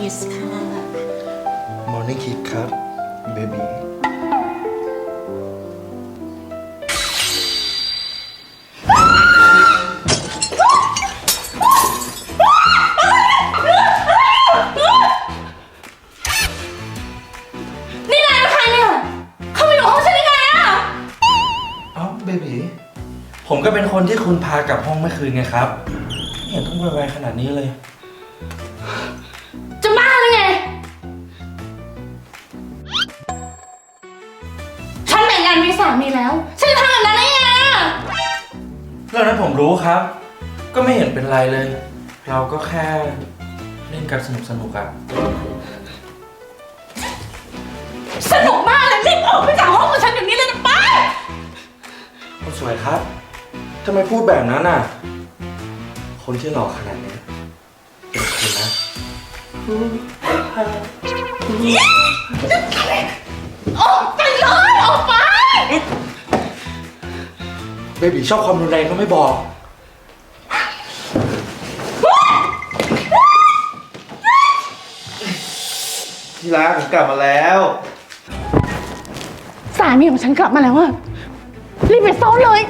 คิสค่ะ Morning Kiss ครับ เบบีนี่นายเป็นใครเนี่ย เข้ามาอยู่ห้องฉันได้ไงอะเอ้าเบบีผมก็เป็นคนที่คุณพากลับห้องเมื่อคืนไงครับไม่เห็นต้องไวๆขนาดนี้เลย ฉันแต่งงานมีสามีแล้ว ฉันจะทำแบบนั้นได้ยังไงอะเรื่องนั้นผมรู้ครับ ก็ไม่เห็นเป็นไรเลย เราก็แค่เล่นกันสนุกๆอะสนุกมากเลยรีบออกไปจากห้องของฉันอย่างนี้เลยนะไป คนสวยครับทำไมพูดแบบนั้นอะ คนที่หล่อขนาดเนี้ยเป็นคุณนะ ออก เบบีชอบความรุนแรงก็ไม่บอก ที่รักผมกลับมาแล้ว สามีของฉันกลับมาแล้วอะรีบไปซ้อนเลย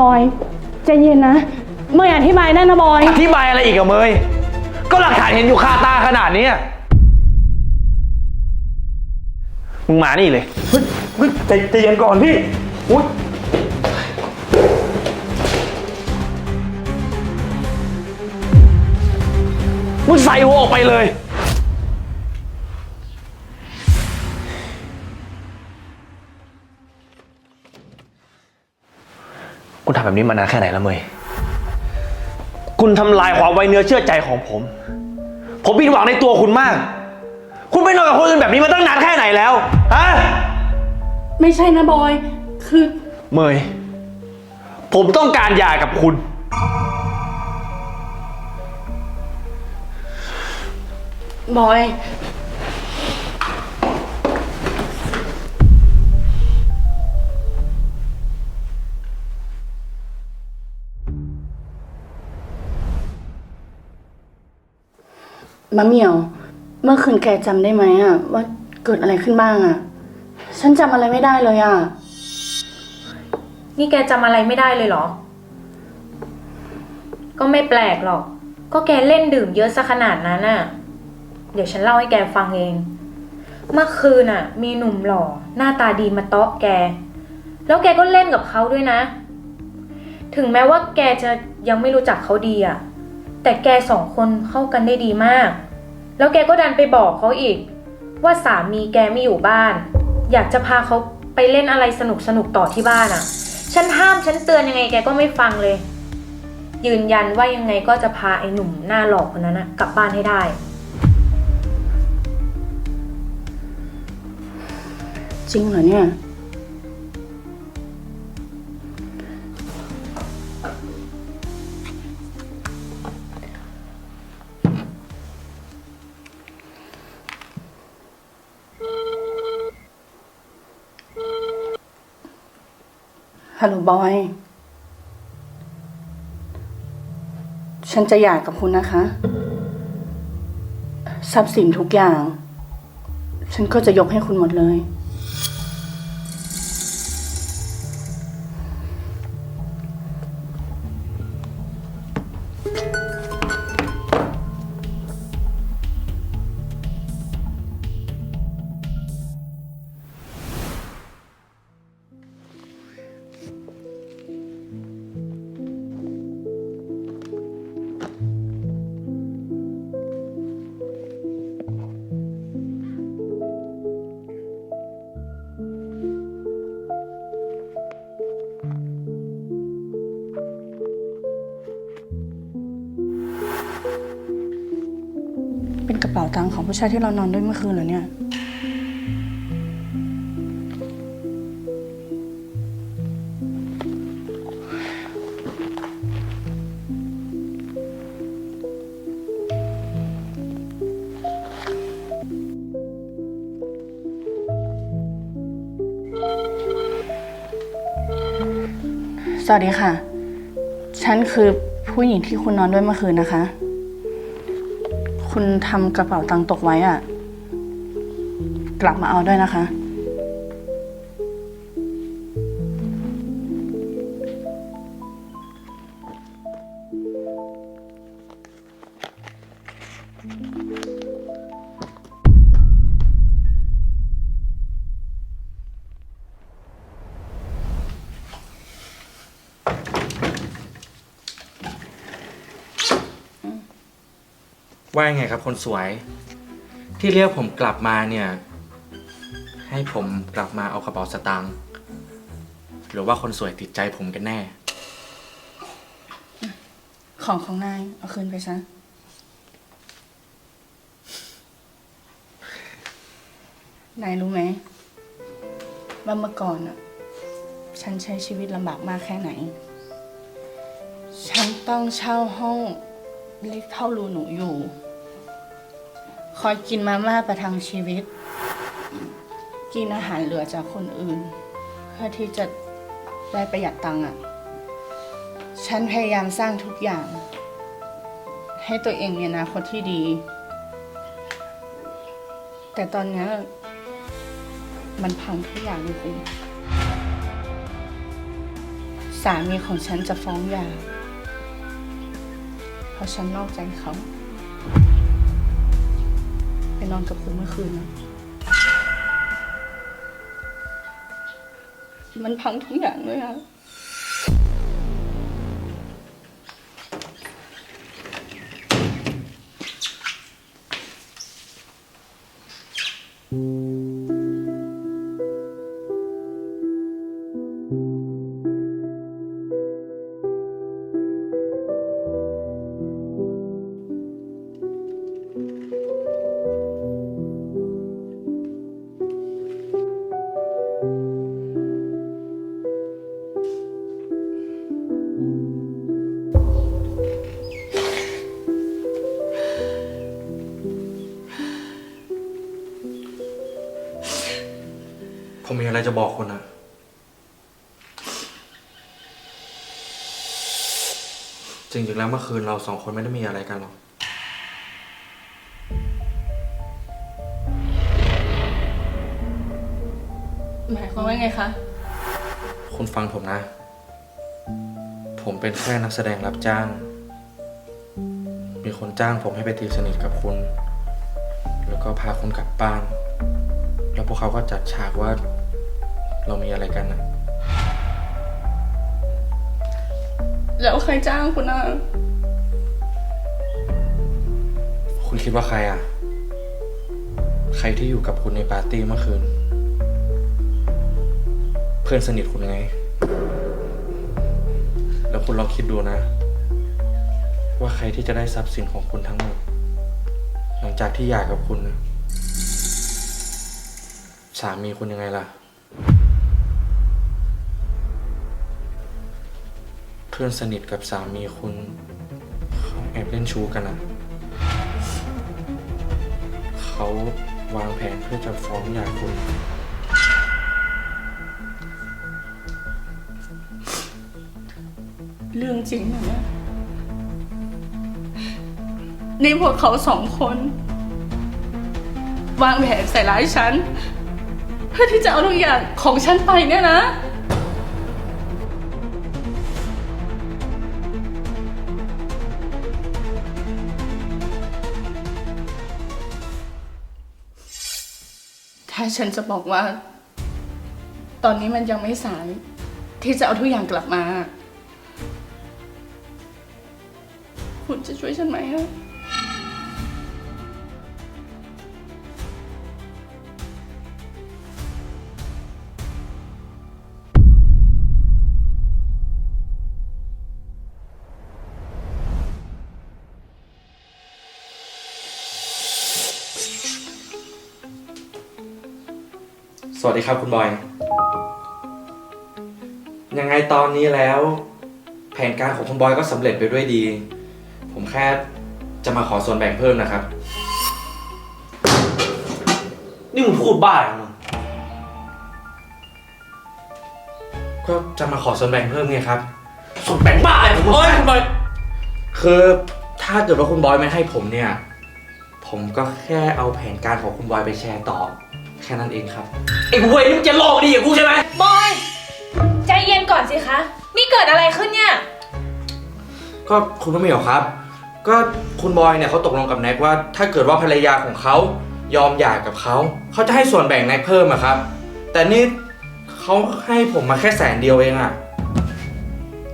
บอยใจเย็นนะเมย์อธิบายได้นะบอย อธิบายอะไรอีกอะเมย ก็หลักฐานเห็นอยู่คาตาขนาดเนี้ยมึงมานี่เลยเฮ้ยเฮ้ยใจใจเย็นก่อนพี่อุ้ยมึงใส่หัวออกไปเลย คุณทำแบบนี้มานานแค่ไหนแล้วเมยคุณทำลายความไว้เนื้อเชื่อใจของผม ผมผิดหวังในตัวคุณมาก คุณไปนอนกับคนอื่นแบบนี้มาตั้งนานแค่ไหนแล้วฮะไม่ใช่นะบอย คือ เมย ผมต้องการหย่ากับคุณ บอย มะเหมียว เมื่อคืนแกจำได้ไหมอะว่าเกิดอะไรขึ้นบ้างอะฉันจำอะไรไม่ได้เลยอะนี่แกจำอะไรไม่ได้เลยเหรอ ก็ไม่แปลกหรอก ก็แกเล่นดื่มเยอะซะขนาดนั้นน่ะ เดี๋ยวฉันเล่าให้แกฟังเอง เมื่อคืนน่ะ มีหนุ่มหล่อ หน้าตาดีมาเตาะแก แล้วแกก็เล่นกับเขาด้วยนะ ถึงแม้ว่าแกจะยังไม่รู้จักเขาดีอะ แต่แกสองคนเข้ากันได้ดีมาก แล้วแกก็ดันไปบอกเขาอีก ว่าสามีแกไม่อยู่บ้าน อยากจะพาเขาไปเล่นอะไรสนุกสนุกต่อที่บ้านอะฉันห้ามฉันเตือนยังไงแกก็ไม่ฟังเลย ยืนยันว่ายังไงก็จะพาไอ้หนุ่มหน้าหลอกคนนั้นนะกลับบ้านให้ได้ จริงเหรอเนี่ย ฮัลโหลบอย ฉันจะหย่ากับคุณนะคะ ทรัพย์สินทุกอย่าง ฉันก็จะยกให้คุณหมดเลย กังของผู้ชายที่เรานอนด้วยเมื่อคืนเหรอเนี่ย สวัสดีค่ะ ฉันคือผู้หญิงที่คุณนอนด้วยเมื่อคืนนะคะ คุณทำกระเป๋าตังค์ตกไว้อะกลับมาเอาด้วยนะคะ ว่ายังไงครับคนสวย ที่เรียกผมกลับมาเนี่ย ให้ผมกลับมาเอากระเป๋าสตางค์หรือว่าคนสวยติดใจผมกันแน่ ของของนาย เอาคืนไปซะ นายรู้ไหมว่าเมื่อก่อนอะ ฉันใช้ชีวิตลำบากมากแค่ไหน ฉันต้องเช่าห้องเล็กเท่ารูหนูอยู่ อยกินมาม่าประทังชีวิต กินอาหารเหลือจากคนอื่น เพื่อที่จะได้ประหยัดตังค์อะ ฉันพยายามสร้างทุกอย่าง ให้ตัวเองมีอนาคตที่ดี แต่ตอนนี้มันพังทุกอย่างเลยคุณสามีของฉันจะฟ้องหย่าเพราะฉันนอกใจเขา นอนกับคุณเมื่อคืนนะมันพังทุกอย่างเลยอะ จริงๆแล้วเมื่อคืนเราสองคนไม่ได้มีอะไรกันหรอก หมายความว่าไงคะ คุณฟังผมนะ ผมเป็นแค่นักแสดงรับจ้าง มีคนจ้างผมให้ไปตีสนิทกับคุณ แล้วก็พาคุณกลับบ้าน แล้วพวกเขาก็จัดฉากว่า เรามีอะไรกันนะ แล้วใครจ้างคุณอะ คุณคิดว่าใครอะ ใครที่อยู่กับคุณในปาร์ตี้เมื่อคืน เพื่อนสนิทคุณไง แล้วคุณลองคิดดูนะ ว่าใครที่จะได้ทรัพย์สินของคุณทั้งหมด หลังจากที่หย่ากับคุณนะสามีคุณยังไงล่ะ เพื่อนสนิทกับสามีคุณเขาแอบเล่นชู้กันอะเขาวางแผนเพื่อจะฟ้องหย่าคุณ เรื่องจริงเหรอเนี่ยนี่พวกเขาสองคน วางแผนใส่ร้ายฉัน เพื่อที่จะเอาทุกอย่างของฉันไปเนี่ยนะ ถ้าฉันจะบอกว่า ตอนนี้มันยังไม่สายที่จะเอาทุกอย่างกลับมา คุณจะช่วยฉันไหมฮะ วัสดีครับคุณบอย ยังไงตอนนี้แล้ว แผนการของคุณบอยก็สำเร็จไปด้วยดี ผมแค่จะมาขอส่วนแบ่งเพิ่มนะครับ นี่มึงพูดบ้าเหรอมึงก็จะมาขอส่วนแบ่งเพิ่มไงครับ ส่วนแบ่งบ้าอะไรของมึงโอ้ยคุณบอยคือถ้าเกิดว่าคุณบอยไม่ให้ผมเนี่ย ผมก็แค่เอาแผนการของคุณบอยไปแชร์ต่อ แค่นั้นเองครับไอ้กูเว้ยนี่มึงจะหลอกดีกับกูใช่ไหมบอย ใจเย็นก่อนสิคะ นี่เกิดอะไรขึ้นเนี่ย ก็คุณไม่เหรอครับ ก็คุณบอยเนี่ยเขาตกลงกับแน็กว่า ถ้าเกิดว่าภรรยาของเขายอมหย่ากับเขา เขาจะให้ส่วนแบ่งแน็กเพิ่มอะครับ แต่นี่เขาให้ผมมาแค่แสนเดียวเองอะ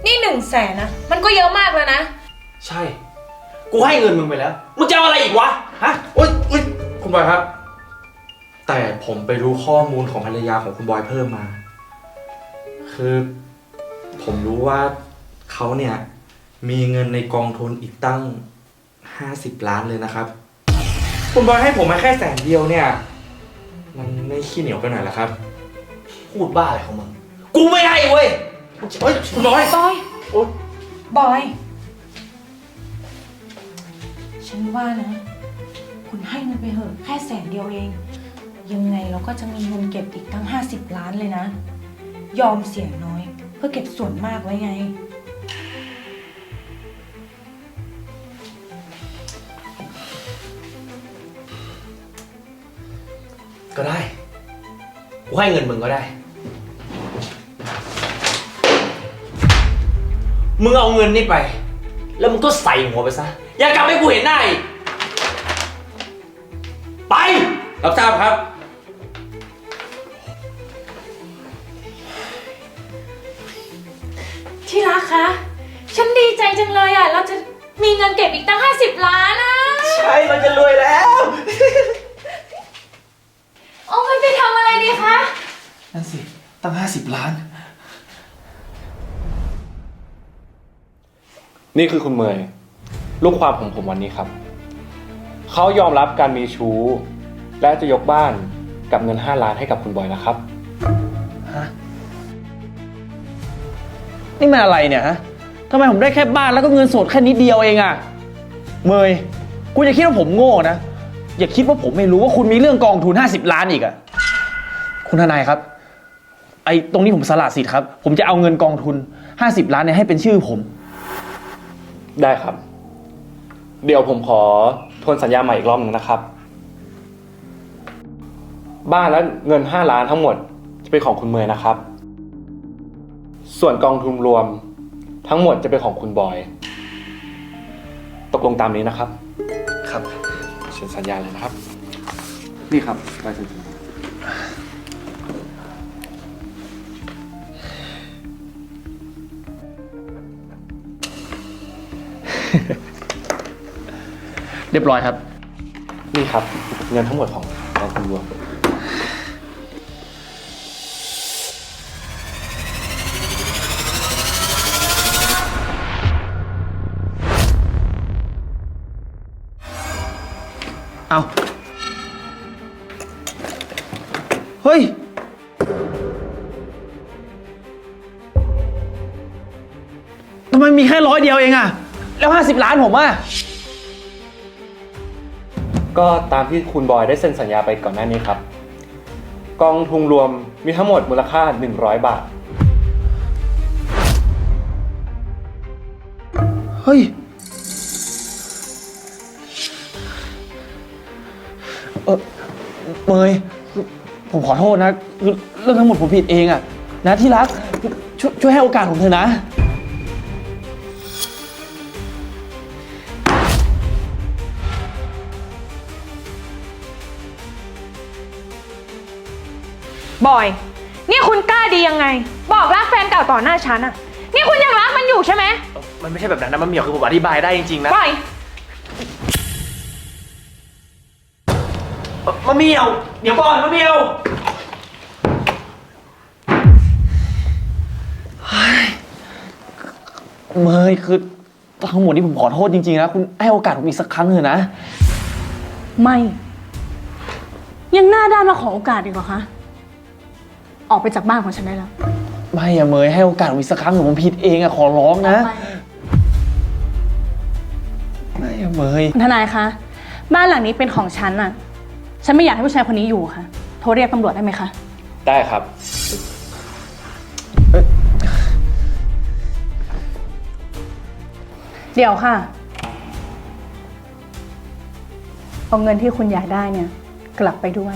นี่หนึ่งแสนนะ มันก็เยอะมากแล้วนะ ใช่ กูให้เงินมึงไปแล้ว มึงจะเอาอะไรอีกวะ ฮะ โอ๊ยอุ๊ยคุณบอยครับ แต่ผมไปรู้ข้อมูลของภรรยาของคุณบอยเพิ่มมา คือผมรู้ว่าเขาเนี่ย มีเงินในกองทุนอีกตั้ง 50 ล้านเลยนะครับ คุณบอยให้ผมมาแค่แสนเดียวเนี่ย มันไม่ขี้เหนียวไปหน่อยเหรอครับ พูดบ้าอะไรของมึง กูไม่ให้เว้ยเฮ้ยคุณบอย บอยโอ๊ย บอย ฉันว่านะ คุณให้มันไปเหอะแค่แสนเดียวเอง ยังไงเราก็จะมีเงินเก็บอีกตั้ง 50 ล้านเลยนะ ยอมเสียน้อย เพื่อเก็บส่วนมากไว้ไง ก็ได้ กูให้เงินมึงก็ได้ มึงเอาเงินนี่ไป แล้วมึงก็ใส่หัวไปซะ อย่ากลับให้กูเห็นหน้าอีก ตั้งห้าสิบล้าน นี่คือคุณเมยลูกความของผมวันนี้ครับ เขายอมรับการมีชู้ และจะยกบ้านกับเงิน 5 ล้านให้กับคุณบอยนะครับนี่มันอะไรเนี่ยฮะทำไมผมได้แค่บ้านแล้วก็เงินสดแค่นิดเดียวเองอะเมยคุณอย่าคิดว่าผมโง่นะ อย่าคิดว่าผมไม่รู้ว่าคุณมีเรื่องกองทุน 50 ล้านอีกอะคุณทนายครับ ไอ้ตรงนี้ผมสละสิทธิ์ครับ ผมจะเอาเงินกองทุน 50 ล้านเนี่ยให้เป็นชื่อผม ได้ครับ เดี๋ยวผมขอทวนสัญญาใหม่อีกรอบหนึงนะครับ บ้านและเงิน 5 ล้านทั้งหมดจะเป็นของคุณเมยนะครับ ส่วนกองทุนรวมทั้งหมดจะเป็นของคุณบอย ตกลงตามนี้นะครับ ครับเซ็นสัญญาเลยนะครับ นี่ครับใบเซ็นสัญญา เรียบร้อยครับ นี่ครับเงินทั้งหมดของกองทุนรวมเอาเฮ้ย ทำไมมีแค่ร้อยเดียวเองอะ แล้ว 50 ล้านผมอะก็ตามที่คุณบอยได้เซ็นสัญญาไปก่อนหน้านี้ครับ กองทุนรวมมีทั้งหมดมูลค่า 100 บาท เฮ้ย เออเมยผมขอโทษนะคือเรื่องทั้งหมดผมผิดเองอะนะที่รักช่วยช่วยให้โอกาสผมเถอะนะ บอย นี่คุณกล้าดียังไง บอกรักแฟนเก่าต่อหน้าฉันอะนี่คุณยังรักมันอยู่ใช่ไหมมันไม่ใช่แบบนั้นนะมันเหมียวคือผมอธิบายได้จริงๆนะบอยมะเหมียวเดี๋ยวก่อนมะเหมียวเฮ้ยเมยคือทั้งหมดนี้ผมขอโทษจริงๆนะ คุณให้โอกาสผมอีกสักครั้งเถอะนะ ไม่ ยังหน้าด้านมาขอโอกาสอีกเหรอคะ ออกไปจากบ้านของฉันได้แล้ว ไม่อะเมยให้โอกาสผมอีกสักครั้งเถอะผมผิดเองอะขอร้องนะ ไม่อะเมยคุณทนายคะ บ้านหลังนี้เป็นของฉันน่ะ ฉันไม่อยากให้ผู้ชายคนนี้อยู่ค่ะ โทรเรียกตำรวจได้ไหมคะ ได้ครับ เดี๋ยวค่ะ เอาเงินที่คุณอยากได้เนี่ย กลับไปด้วย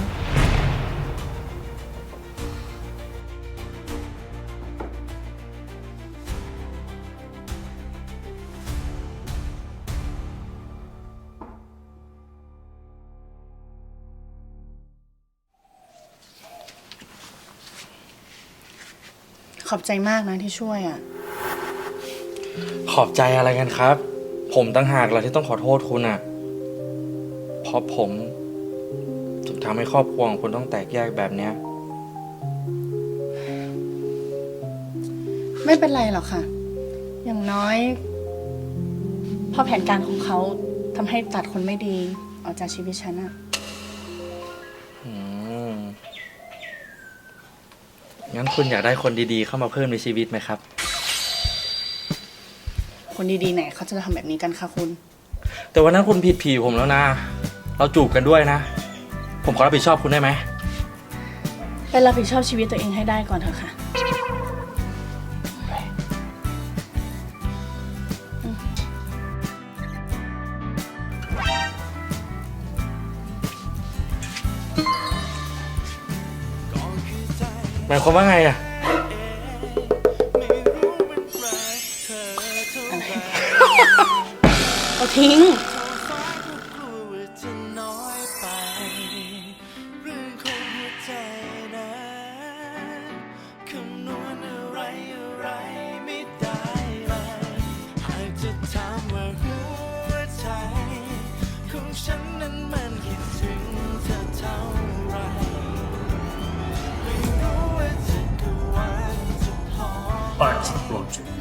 อบใจมากนะที่ช่วยอะ ขอบใจอะไรกันครับ ผมตั้งหากแหละที่ต้องขอโทษคุณอะ เพราะผมถึงทำให้ครอบครัวของคุณต้องแตกแยกแบบเนี้ย ไม่เป็นไรหรอกค่ะ อย่างน้อยเพราะแผนการของเขาทำให้ตัดคนไม่ดีออกจากชีวิตฉันอะ งั้นคุณอยากได้คนดีๆ เข้ามาเพิ่มในชีวิตไหมครับ คนดีๆไหนเขาจะทำแบบนี้กันคะคุณ แต่วันนั้นคุณผิดผีผมแล้วนะ เราจูบกันด้วยนะ ผมขอรับผิดชอบคุณได้ไหม ไปรับผิดชอบชีวิตตัวเองให้ได้ก่อนเถอะค่ะายความว่าไงอะเอาทิ้ง Arts Project ไม่มีใครมี วัด